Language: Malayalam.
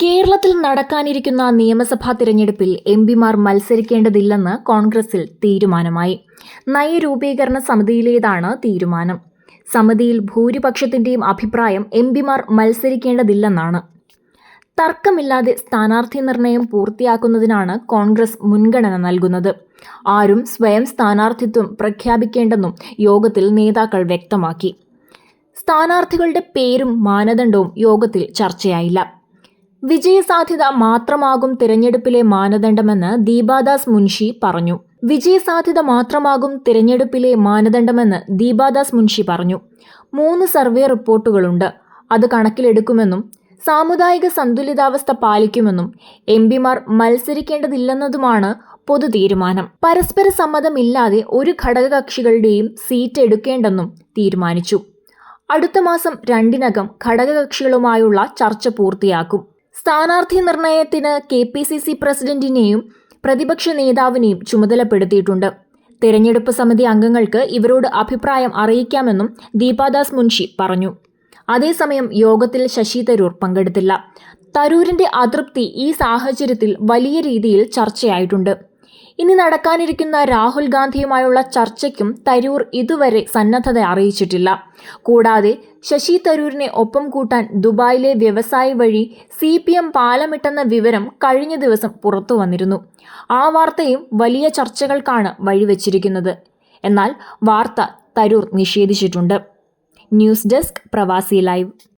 കേരളത്തിൽ നടക്കാനിരിക്കുന്ന നിയമസഭാ തിരഞ്ഞെടുപ്പിൽ എം പിമാർ മത്സരിക്കേണ്ടതില്ലെന്ന് കോൺഗ്രസിൽ തീരുമാനമായി. നയരൂപീകരണ സമിതിയിലേതാണ് തീരുമാനം. സമിതിയിൽ ഭൂരിപക്ഷത്തിന്റെയും അഭിപ്രായം എം പിമാർ മത്സരിക്കേണ്ടതില്ലെന്നാണ്. തർക്കമില്ലാതെ സ്ഥാനാർത്ഥി നിർണയം പൂർത്തിയാക്കുന്നതിനാണ് കോൺഗ്രസ് മുൻഗണന നൽകുന്നത്. ആരും സ്വയം സ്ഥാനാർത്ഥിത്വം പ്രഖ്യാപിക്കേണ്ടെന്നും യോഗത്തിൽ നേതാക്കൾ വ്യക്തമാക്കി. സ്ഥാനാർത്ഥികളുടെ പേരും മാനദണ്ഡവും യോഗത്തിൽ ചർച്ചയായില്ല. വിജയസാധ്യത മാത്രമാകും തിരഞ്ഞെടുപ്പിലെ മാനദണ്ഡമെന്ന് ദീപാദാസ് മുൻഷി പറഞ്ഞു. വിജയസാധ്യത മാത്രമാകും തിരഞ്ഞെടുപ്പിലെ മാനദണ്ഡമെന്ന് ദീപാദാസ് മുൻഷി പറഞ്ഞു. മൂന്ന് സർവേ റിപ്പോർട്ടുകളുണ്ട്. അത് കണക്കിലെടുക്കുമെന്നും സാമുദായിക സന്തുലിതാവസ്ഥ പാലിക്കുമെന്നും എം പിമാർ മത്സരിക്കേണ്ടതില്ലെന്നതുമാണ് പൊതു തീരുമാനം പരസ്പര സമ്മതമില്ലാതെ ഒരു ഘടകകക്ഷികളുടെയും സീറ്റ് എടുക്കേണ്ടെന്നും തീരുമാനിച്ചു. അടുത്ത മാസം രണ്ടിനകം ഘടകകക്ഷികളുമായുള്ള ചർച്ച പൂർത്തിയാക്കും. സ്ഥാനാർത്ഥി നിർണയത്തിന് കെ പി സി സി പ്രസിഡന്റിനെയും പ്രതിപക്ഷ നേതാവിനെയും ചുമതലപ്പെടുത്തിയിട്ടുണ്ട്. തിരഞ്ഞെടുപ്പ് സമിതി അംഗങ്ങൾക്ക് ഇവരോട് അഭിപ്രായം അറിയിക്കാമെന്നും ദീപാദാസ് മുൻഷി പറഞ്ഞു. അതേസമയം യോഗത്തിൽ ശശി തരൂർ പങ്കെടുത്തില്ല. തരൂരിന്റെ അതൃപ്തി ഈ സാഹചര്യത്തിൽ വലിയ രീതിയിൽ ചർച്ചയായിട്ടുണ്ട്. ഇനി നടക്കാനിരിക്കുന്ന രാഹുൽ ഗാന്ധിയുമായുള്ള ചർച്ചയ്ക്കും തരൂർ ഇതുവരെ സന്നദ്ധത അറിയിച്ചിട്ടില്ല. കൂടാതെ ശശി തരൂരിനെ ഒപ്പം കൂട്ടാൻ ദുബായിലെ വ്യവസായി വഴി സി പി എം പാലമിട്ടെന്ന വിവരം കഴിഞ്ഞ ദിവസം പുറത്തു വന്നിരുന്നു. ആ വാർത്തയും വലിയ ചർച്ചകൾക്കാണ് വഴിവെച്ചിരിക്കുന്നത്. എന്നാൽ വാർത്ത Tharoor നിഷേധിച്ചിട്ടുണ്ട്. News desk Pravasi live.